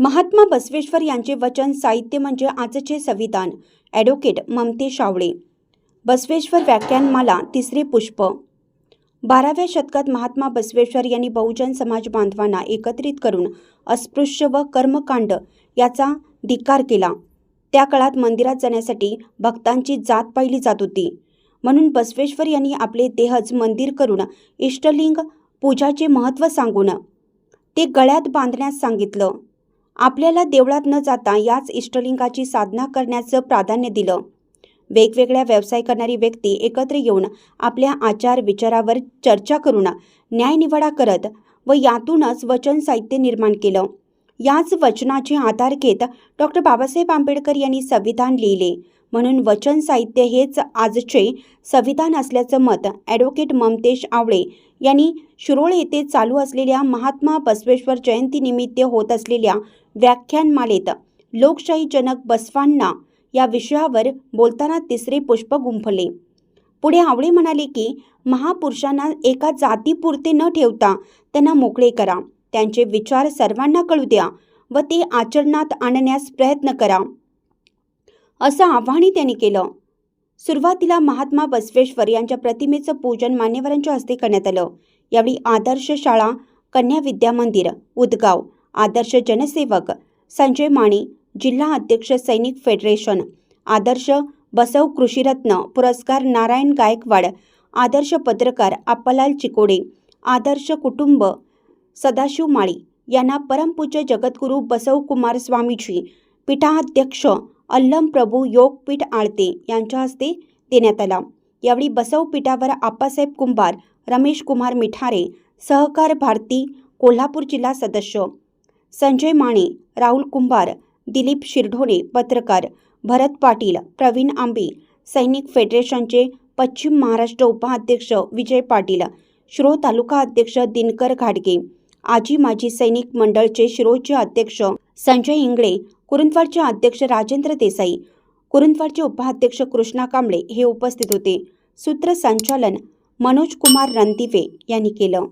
महात्मा बसवेश्वर यांचे वचन साहित्य म्हणजे आजचे संविधान. ॲडव्होकेट ममते शावळे. बसवेश्वर व्याख्यानमाला तिसरे पुष्प. बाराव्या शतकात महात्मा बसवेश्वर यांनी बहुजन समाज बांधवांना एकत्रित करून अस्पृश्य व कर्मकांड याचा धिक्कार केला. त्या काळात मंदिरात जाण्यासाठी भक्तांची जात पाहिली जात होती. म्हणून बसवेश्वर यांनी आपले देहच मंदिर करून इष्टलिंग पूजाचे महत्त्व सांगून ते गळ्यात बांधण्यास सांगितलं. आपल्याला देवळात न जाता याच इष्टलिंगाची साधना करण्याचं प्राधान्य दिलं. वेगवेगळ्या व्यवसाय करणारी व्यक्ती एकत्र येऊन आपल्या आचार विचारावर चर्चा करून न्यायनिवाडा करत व यातूनच वचन साहित्य निर्माण केलं. याच वचनाचे आधार घेत डॉक्टर बाबासाहेब आंबेडकर यांनी संविधान लिहिले. म्हणून वचन साहित्य हेच आजचे संविधान असल्याचं मत ॲडव्होकेट ममतेश आवळे यांनी शिरोळ येथे चालू असलेल्या महात्मा बसवेश्वर जयंतीनिमित्त होत असलेल्या व्याख्यानमालेत लोकशाही जनक बसवांना या विषयावर बोलताना तिसरे पुष्प गुंफले. पुढे आवळे म्हणाले की महापुरुषांना एका जातीपुरते न ठेवता त्यांना मोकळे करा. त्यांचे विचार सर्वांना कळू द्या व ते आचरणात आणण्यास प्रयत्न करा. असं आव्हानही त्यांनी केलं. सुरुवातीला महात्मा बसवेश्वर यांच्या प्रतिमेचं पूजन मान्यवरांच्या हस्ते करण्यात आलं. यावेळी आदर्श शाळा कन्या विद्या मंदिर उदगाव आदर्श जनसेवक संजय माने जिल्हा अध्यक्ष सैनिक फेडरेशन आदर्श बसव कृषीरत्न पुरस्कार नारायण गायकवाड आदर्श पत्रकार आप्पालाल चिकोडे आदर्श कुटुंब सदाशिव माळी यांना परमपूज्य जगद्गुरू बसवकुमार स्वामीजी पीठाध्यक्ष अल्लम प्रभू योगपीठ आळते यांच्या हस्ते देण्यात आला. यावेळी बसव पीठावर आप्पासाहेब कुंभार रमेश कुमार मिठारे सहकार भारती कोल्हापूर जिल्हा सदस्य संजय माने राहुल कुंभार दिलीप शिरढोणे पत्रकार भरत पाटील प्रवीण आंबे सैनिक फेडरेशनचे पश्चिम महाराष्ट्र उपाध्यक्ष विजय पाटील शिरो तालुका अध्यक्ष दिनकर घाडगे आजी माजी सैनिक मंडळचे शिरोचे अध्यक्ष संजय इंगळे कुरुंदवाडचे अध्यक्ष राजेंद्र देसाई कुरुंदवाडचे उपाध्यक्ष कृष्णा कांबळे हे उपस्थित होते. सूत्रसंचालन मनोज कुमार रणदिवे यांनी केलं.